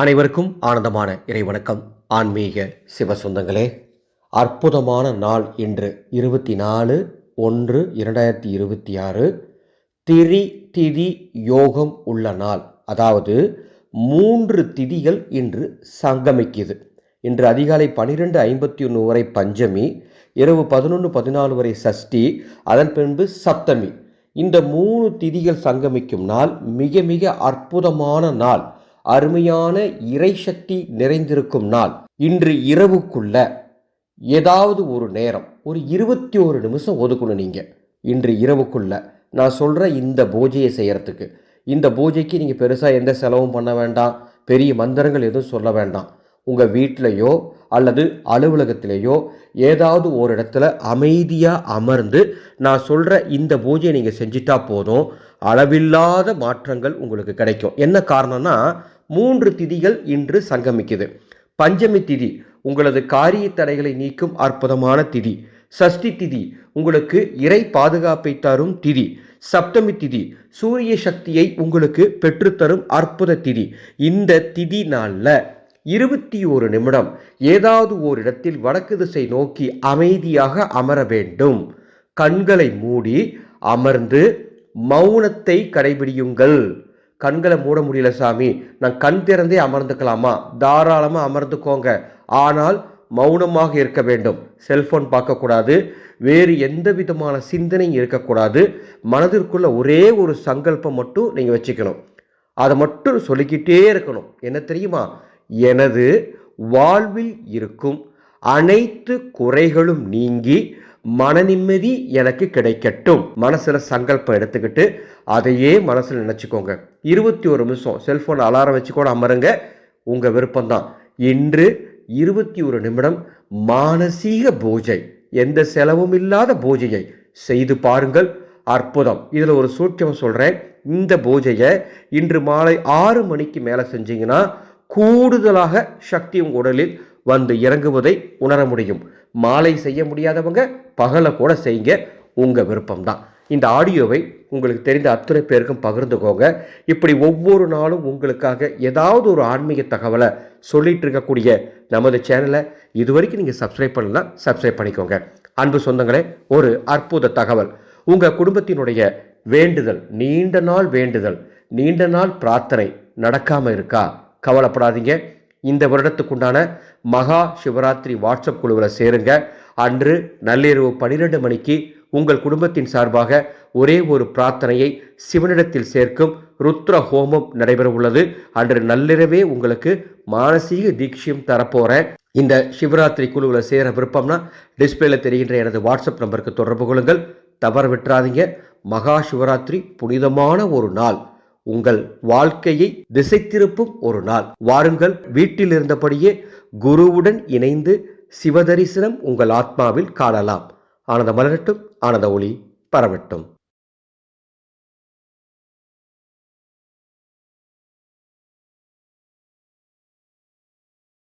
அனைவருக்கும் ஆனந்தமான இறைவணக்கம். ஆன்மீக சிவசொந்தங்களே அற்புதமான நாள் இன்று இருபத்தி நாலு ஒன்று இரண்டாயிரத்தி இருபத்தி ஆறு. திரி திதி யோகம் உள்ள நாள். அதாவது மூன்று திதிகள் இன்று சங்கமிக்குது. இன்று அதிகாலை பன்னிரெண்டு ஐம்பத்தி ஒன்று வரை பஞ்சமி இரவு பதினொன்று பதினாலு வரை சஷ்டி அதன் பின்பு சப்தமி. இந்த மூணு திதிகள் சங்கமிக்கும் நாள் மிக மிக அற்புதமான நாள். அருமையான இறை சக்தி நிறைந்திருக்கும் நாள். இன்று இரவுக்குள்ள ஏதாவது ஒரு நேரம் ஒரு இருபத்தி ஒரு நிமிஷம் ஒதுக்கணும் நீங்கள் இன்று இரவுக்குள்ள நான் சொல்கிற இந்த பூஜையை செய்கிறதுக்கு இந்த பூஜைக்கு நீங்கள் பெருசாக எந்த செலவும் பண்ண வேண்டாம். பெரிய மந்திரங்கள் எதுவும் சொல்ல வேண்டாம். உங்கள் வீட்டிலையோ அல்லது அலுவலகத்திலேயோ ஏதாவது ஒரு இடத்துல அமைதியாக அமர்ந்து நான் சொல்கிற இந்த பூஜையை நீங்கள் செஞ்சிட்டா போதும். அளவில்லாத மாற்றங்கள் உங்களுக்கு கிடைக்கும். என்ன காரணம்னா மூன்று திதிகள் இன்று சங்கமிக்குது. பஞ்சமி திதி உங்களது காரிய தடைகளை நீக்கும் அற்புதமான திதி. சஷ்டி திதி உங்களுக்கு இறை பாதுகாப்பை தரும் திதி. சப்தமி திதி சூரிய சக்தியை உங்களுக்கு பெற்றுத்தரும் அற்புத திதி. இந்த திதி நாளில் இருபத்தி ஒரு நிமிடம் ஏதாவது ஓரிடத்தில் வடக்கு திசை நோக்கி அமைதியாக அமர வேண்டும். கண்களை மூடி அமர்ந்து மௌனத்தை கடைபிடியுங்கள். கண்களை மூட முடியல சாமி. நான் கண் திறந்தே அமர்ந்துக்கலாமா? தாராளமாக அமர்ந்துக்கோங்க. ஆனால் மௌனமாக இருக்க வேண்டும். செல்ஃபோன் பார்க்கக்கூடாது. வேறு எந்த விதமான சிந்தனையும் இருக்கக்கூடாது. மனதிற்குள்ள ஒரே ஒரு சங்கல்பம் மட்டும் நீங்கள் வச்சுக்கணும். அதை மட்டும் சொல்லிக்கிட்டே இருக்கணும். என்ன தெரியுமா? எனது வாழ்வில் இருக்கும் அனைத்து குறைகளும் நீங்கி மன நிம்மதி எனக்கு கிடைக்கட்டும். மனசில் சங்கல்பம் எடுத்துக்கிட்டு அதையே மனசில் நினச்சிக்கோங்க. இருபத்தி ஒரு நிமிஷம் செல்ஃபோன் அலாரம் வச்சு கூட அமருங்க. உங்கள் விருப்பம்தான். இன்று இருபத்தி ஒரு நிமிடம் மானசீக பூஜை. எந்த செலவும் இல்லாத பூஜையை செய்து பாருங்கள். அற்புதம். இதில் ஒரு சூட்சம் சொல்கிறேன் இந்த பூஜையை இன்று மாலை ஆறு மணிக்கு மேலே செஞ்சீங்கன்னா கூடுதலாக சக்தி உங்கள் உடலில் வந்து இறங்குவதை உணர முடியும். மாலை செய்ய முடியாதவங்க பகலை கூட செய்யுங்க. உங்கள் விருப்பம்தான். இந்த ஆடியோவை உங்களுக்கு தெரிந்த அத்தனை பேருக்கும் பகிர்ந்துக்கோங்க. இப்படி ஒவ்வொரு நாளும் உங்களுக்காக ஏதாவது ஒரு ஆன்மீக தகவலை சொல்லிட்டு இருக்கக்கூடிய நமது சேனலை இதுவரைக்கும் நீங்கள் சப்ஸ்கிரைப் பண்ணலாம் சப்ஸ்கிரைப் பண்ணிக்கோங்க. அன்பு சொந்தங்களே ஒரு அற்புத தகவல். உங்கள் குடும்பத்தினுடைய வேண்டுதல் நீண்ட நாள் வேண்டுதல் நீண்ட நாள் பிரார்த்தனை நடக்காமல் இருக்கா? கவலைப்படாதீங்க. இந்த வருடத்துக்குண்டான மகா சிவராத்திரி வாட்ஸ்அப் குழுவில் சேருங்க. அன்று நள்ளிரவு பன்னிரெண்டு மணிக்கு உங்கள் குடும்பத்தின் சார்பாக ஒரே ஒரு பிரார்த்தனையை சிவனிடத்தில் சேர்க்கும் ருத்ர ஹோமம் நடைபெற உள்ளது. அன்று நள்ளிரவே உங்களுக்கு மானசீக தீட்சியம் தரப்போகிறேன் இந்த சிவராத்திரி குழுவில் சேர விருப்பம்னா டிஸ்பிளேல தெரிகின்ற எனது வாட்ஸ்அப் நம்பருக்கு தொடர்பு கொள்ளுங்கள். தவற விட்டுறாதீங்க. மகா சிவராத்திரி புனிதமான ஒரு நாள். உங்கள் வாழ்க்கையை திசை திருப்பும் ஒரு நாள். வாருங்கள் வீட்டில் இருந்தபடியே குருவுடன் இணைந்து சிவதரிசனம் உங்கள் ஆத்மாவில் காணலாம். ஆனந்த மலரட்டும் ஆனந்த ஒளி பரவட்டும்.